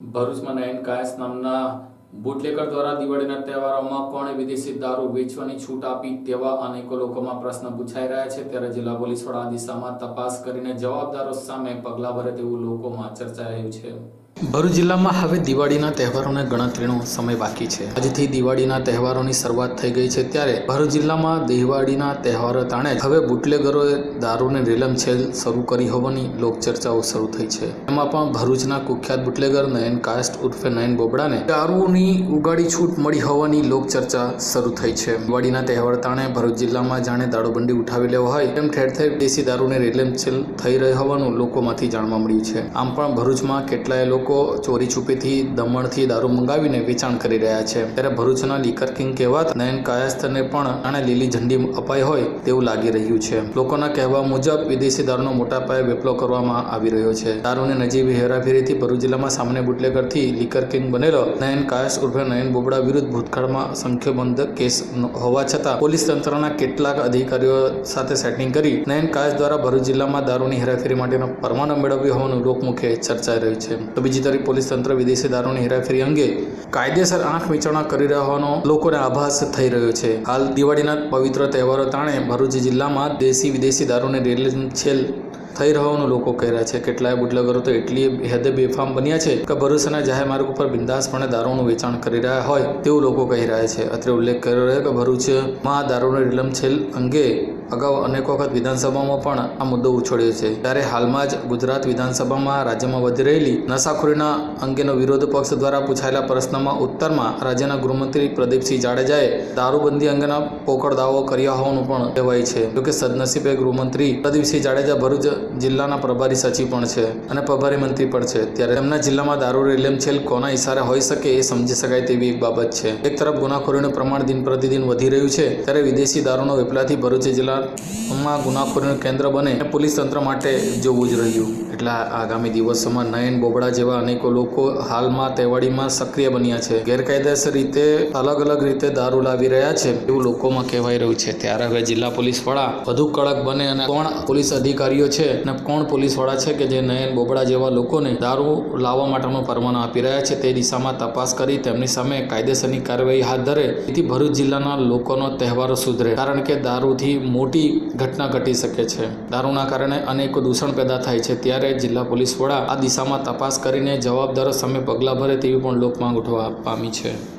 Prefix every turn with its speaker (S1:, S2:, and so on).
S1: ભરૂચમાં નયન કાયસ નામના બુટલેકર દ્વારા દિવાળીના તહેવારોમાં કોણે વિદેશી દારૂ વેચવાની છૂટ આપી તેવા અનેકો લોકોમાં પ્રશ્ન પૂછાઈ રહ્યા છે. ત્યારે જિલ્લા પોલીસ વડા દિશામાં તપાસ કરીને જવાબદારો સામે પગલાં ભરે તેવું લોકોમાં ચર્ચાઈ રહ્યું છે. ભરૂચ જિલ્લામાં હવે દિવાળીના તહેવારોને ગણતરીનો સમય બાકી છે. આજથી દિવાળીના તહેવારોની શરૂઆત થઈ ગઈ છે ત્યારે ભરૂચ જિલ્લામાં દિવાળીના તહેવારો તાણે હવે બુટલેગરોએ દારૂને રેલમછેલ શરૂ કરી હોવાની લોકચર્ચાઓ શરૂ થઈ છે. એમાં પણ ભરૂચના કુખ્યાત બુટલેગર નયન કાસ્ટ ઉર્ફે નયન બોબડાને દારૂની ઉગાડી છૂટ મળી હોવાની લોકચર્ચા શરૂ થઈ છે. દિવાળીના તહેવાર તાણે ભરૂચ જિલ્લામાં જાણે દારૂબંધી ઉઠાવી લેવો હોય તેમ ઠેર ઠેર દેશી દારૂને રેલમછેલ થઈ રહી હોવાનું લોકોમાંથી જાણવા મળ્યું છે. આમ પણ ભરૂચમાં કેટલાય લોકો ચોરી છુપીથી દમણથી દારૂ મંગાવીને વેચાણ કરી રહ્યા છે. ત્યારે ભરૂચના લીકર કિંગ કહેવાત નયન કાયસ્થને પણ આને લીલી ઝંડી અપાઈ હોય તેવું લાગી રહ્યું છે. લોકોના કહેવા મુજબ, વિદેશી દારૂનો મોટા પાયે વેપલો કરવામાં આવી રહ્યો છે. દારૂની નજીવી હેરાફેરીથી ભરૂચ જિલ્લામાં સામાન્ય બુટલેગરથી લીકર કિંગ બનેલો નયન કાયસ ઉર્ફે નયન બોબડા વિરુદ્ધ ભૂતકાળમાં સંખ્યાબંધ કેસ હોવા છતાં પોલીસ તંત્રના કેટલાક અધિકારીઓ સાથે સેટિંગ કરી નયન કાયસ દ્વારા ભરૂચ જિલ્લામાં દારૂની હેરાફેરી માટેનો પરવાનો મેળવ્યો હોવાનું લોકમુખે ચર્ચાઈ રહ્યું છે. તો બીજી તરફ પોલીસ તંત્ર વિદેશી દારૂની હેરાફેરી અંગે કાયદેસર આંખ વિચારણા કરી રહ્યા લોકોને આભાસ થઈ રહ્યો છે. હાલ દિવાળીના પવિત્ર તહેવારો તાણે ભરૂચ જિલ્લામાં દેશી વિદેશી દારૂને રેલછેલ થઈ રહેવાનું લોકો કહી રહ્યા છે. કેટલાય બુટલગરો તો એટલી હેદે બેફામ બન્યા છે કે ભરૂચના જાહેર માર્ગ ઉપર બિંદાસપણે દારૂનું વેચાણ કરી રહ્યા હોય તેવું લોકો કહી રહ્યા છે. અત્રે ઉલ્લેખ કર્યો રહ્યો કે ભરૂચમાં દારૂનો રીલમછેલ અંગે અગાઉ અનેક વખત વિધાનસભામાં પણ આ મુદ્દો ઉછળ્યો છે. ત્યારે હાલમાં જ ગુજરાત વિધાનસભામાં રાજ્યમાં વધી રહેલી નશાખોરીના અંગેનો વિરોધ પક્ષ દ્વારા પૂછાયેલા પ્રશ્નમાં ઉત્તરમાં રાજ્યના ગૃહમંત્રી પ્રદીપસિંહ જાડેજાએ દારૂબંધી અંગેના પોકળ દાવો કર્યા હોવાનું પણ કહેવાય છે. જોકે સદનસીબે ગૃહમંત્રી પ્રદીપસિંહ જાડેજા ભરૂચ જિલ્લાના પ્રભારી સચિવ પણ છે અને પ્રભારી મંત્રી પણ છે. ત્યારે તેમના જિલ્લામાં દારૂ રેલમછેલ કોના ઇશારે હોઈ શકે એ સમજી શકાય તેવી એક બાબત છે. એક તરફ ગુનાખોરીનું પ્રમાણ દિન પ્રતિદિન વધી રહ્યું છે, ત્યારે વિદેશી દારૂનો વેપલાથી ભરૂચ જિલ્લામાં ગુનાખોરીનું કેન્દ્ર બને એ પોલીસ તંત્ર માટે જોવું જ રહ્યું. એટલે આગામી દિવસોમાં નયન બોબડા જેવા અનેકો લોકો હાલમાં તેવાડીમાં સક્રિય બન્યા છે. ગેરકાયદેસર રીતે અલગ અલગ રીતે દારૂ લાવી રહ્યા છે એવું લોકોમાં કહેવાય રહ્યું છે. ત્યારે હવે જિલ્લા પોલીસ વડા વધુ કડક બને અને કોણ પોલીસ અધિકારીઓ છે અને કોણ પોલીસવાળા છે કે જે નયન બોબડા જેવા લોકોને દારૂ લાવવા માટેનો પરવાનો આપી રહ્યા છે તે દિશામાં તપાસ કરી તેમની સામે કાયદેસરની કાર્યવાહી હાથ ધરે. તેથી ભરૂચ જિલ્લાના લોકોનો તહેવારો સુધરે, કારણ કે દારૂથી મોટી ઘટના ઘટી શકે છે. દારૂના કારણે અનેક દૂષણ પેદા થાય છે. ત્યારે જિલ્લા પોલીસ વડા આ દિશામાં તપાસ કરીને જવાબદારો સામે પગલાં ભરે તેવી પણ લોકમાંગ ઉઠવા પામી છે.